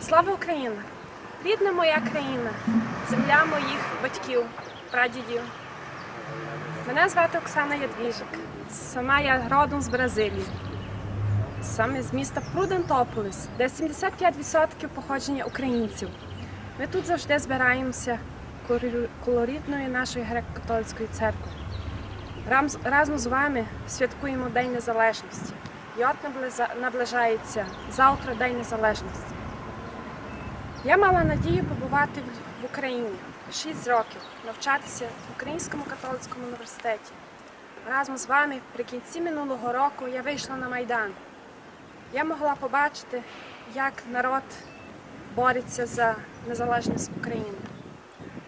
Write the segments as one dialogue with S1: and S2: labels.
S1: Слава Україна! Рідна моя країна, земля моїх батьків, прадідів. Мене звати Оксана Ядвіжик. Сама я родом з Бразилії. Саме з міста Прудентополіс, де 75% походження українців. Ми тут завжди збираємося колоритною нашої греко-католицької церкви. Разом з вами святкуємо День Незалежності. І от наближається завтра День Незалежності. Я мала надію побувати в- Україні 6 років, навчатися в Українському католицькому університеті. Разом з вами при кінці минулого року я вийшла на Майдан. Я могла побачити, як народ бореться за незалежність України.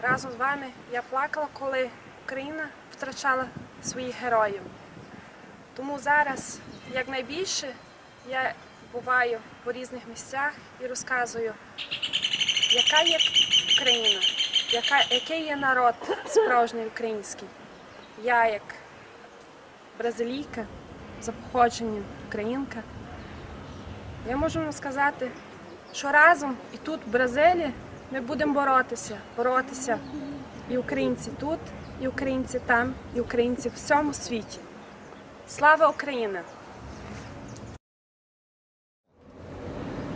S1: Разом з вами я плакала, коли Україна втрачала своїх героїв. Тому зараз, якнайбільше, я буваю по різних місцях і розказую, яка є Україна, яка, який є народ справжній український. Я як бразилійка за походженням українка. Я можу вам сказати, що разом і тут, в Бразилії, ми будемо боротися, боротися. І українці тут, і українці там, і українці в всьому світі. Слава Україні!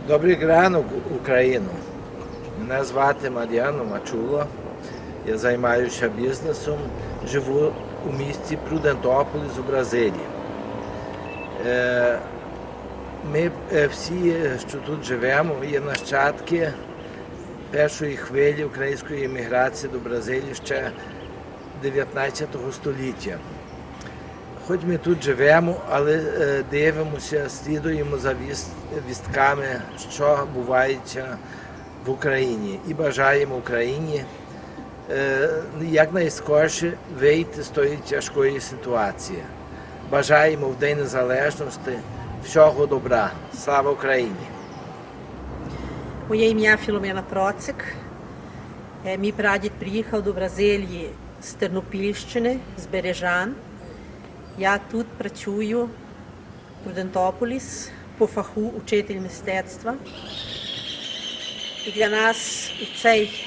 S2: Добрий ранок, Україну. Мене звати Мар'яно Мачуло. Я займаюся бізнесом, живу у місті Прудентополіс у Бразилії. Е, Ми е, всі, що тут живемо, є нащадки першої хвилі української еміграції до Бразилії ще 19 століття. Хоч ми тут живемо, але е, дивимося, слідуємо за віст- вістками, що бувається в Україні, і бажаємо Україні е, якнайскорше вийти з тої тяжкої ситуації. Бажаємо в День Незалежності всього добра. Слава Україні!
S3: Моє ім'я Філомена Процик. Е, Мій прадід приїхав до Бразилії з Тернопільщини, з Бережан. Я тут працюю в Прудентополіс по фаху учитель мистецтва. І для нас у цей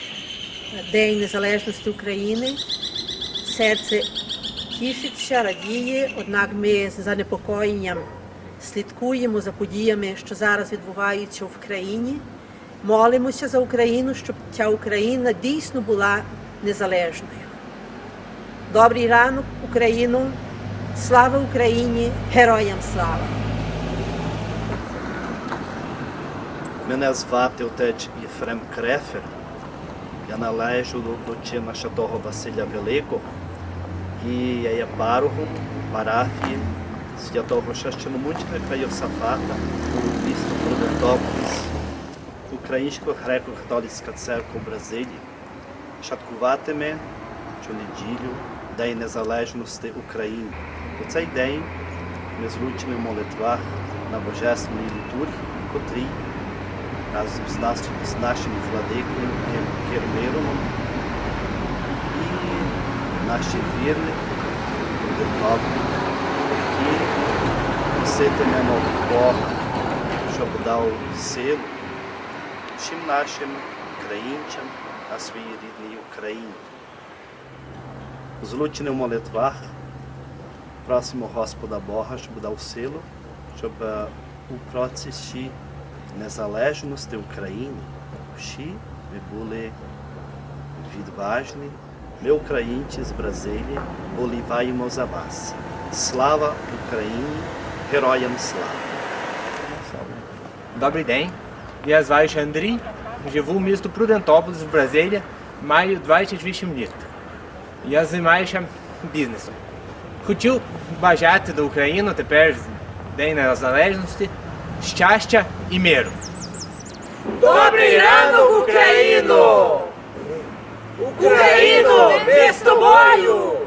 S3: День Незалежності України серце тішиться, радіє, однак ми з занепокоєнням слідкуємо за подіями, що зараз відбуваються в країні. Молимося за Україну, щоб ця Україна дійсно була незалежною. Добрий ранок, Україну! Слава Україні! Героям слава!
S4: Мене звати отець Єфрем Крефер. Я належу до, чина Святого Василя Великого. І я є парохом парафії святого священомученика Йосафата у місто Прудентополіс, Українська греко-католицька церква в Бразилії. Шаткуватиме щонеділю День Незалежності України. У цей день ми злучені в молитвах на Божественній літургії, котрій разом з, нас, з нашим владикою Кирмировим і наші вірні добрі, які проситимемо Бога, щоб дав силу всім нашим українцям на своїй рідній Україні. Злучені в молитвах просимо Господа Бога, щоб дав силу, щоб е, у процесі незалежності України всі ми були відважні. Ми, українці з Бразилії, боліваємо за вас. Слава Україні! Героям слава!
S5: Добрий день. Я зваюся Андрій. Живу в місті Прудентополіс в Бразилії. Маю 28 літ. Я займаюся бізнесом. Хочу бажати до України тепер з День Незалежності, щастя і миру.
S6: Добрий ранок, Україно! Україно, ми з тобою!